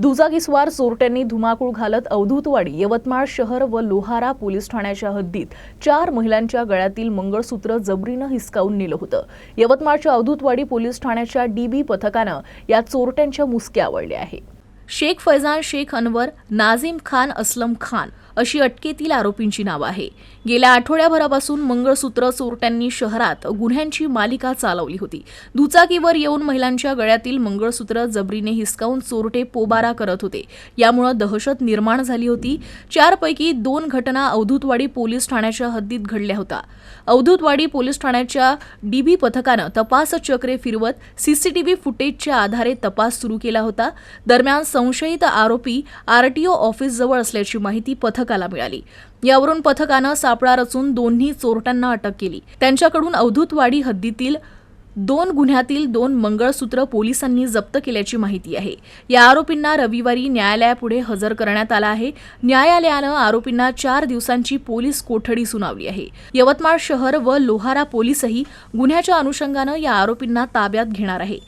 दुचाकीस्वार चोरट्यांनी धुमाकूळ घालत अवधूतवाडी यवतमाळ शहर व लोहारा पोलीस ठाण्याच्या हद्दीत चार महिलांच्या गळ्यातील मंगळसूत्र जबरीनं हिसकावून नेलं होतं. यवतमाळच्या अवधूतवाडी पोलीस ठाण्याच्या डीबी पथकानं या चोरट्यांच्या मुसक्या आवडल्या आहे शेख फैजान शेख अनवर नाझीम खान असलम खान अशी अटकेतील आरोपींची नावं आहे. गेल्या आठवड्याभरापासून मंगळसूत्र चोरट्यांनी शहरात गुन्ह्यांची मालिका चालवली होती. दुचाकीवर येऊन महिलांच्या गळ्यातील मंगळसूत्र जबरीने हिसकावून चोरटे पोबारा करत होते. यामुळं दहशत निर्माण झाली होती. चारपैकी दोन घटना अवधूतवाडी पोलीस ठाण्याच्या हद्दीत घडल्या होत्या. अवधूतवाडी पोलीस ठाण्याच्या डीबी पथकानं तपास चक्रे फिरवत सीसीटीव्ही फुटेजच्या आधारे तपास सुरू केला होता. दरम्यान संशयित आरोपी आरटीओ ऑफिसजवळ असल्याची माहिती पथकाला मिळाली. यावरून पथकानं सापळा रचून दोन्ही चोरट्यांना अटक केली. त्यांच्याकडून अवधूतवाडी हद्दीतील दोन गुन्ह्यातील दोन मंगळसूत्र पोलिसांनी जप्त केल्याची माहिती आहे. या आरोपींना रविवारी न्यायालयापुढे हजर करण्यात आला आहे. न्यायालयानं आरोपींना चार दिवसांची पोलीस कोठडी सुनावली आहे. यवतमाळ शहर व लोहारा पोलीसही गुन्ह्याच्या अनुषंगानं या आरोपींना ताब्यात घेणार आहे.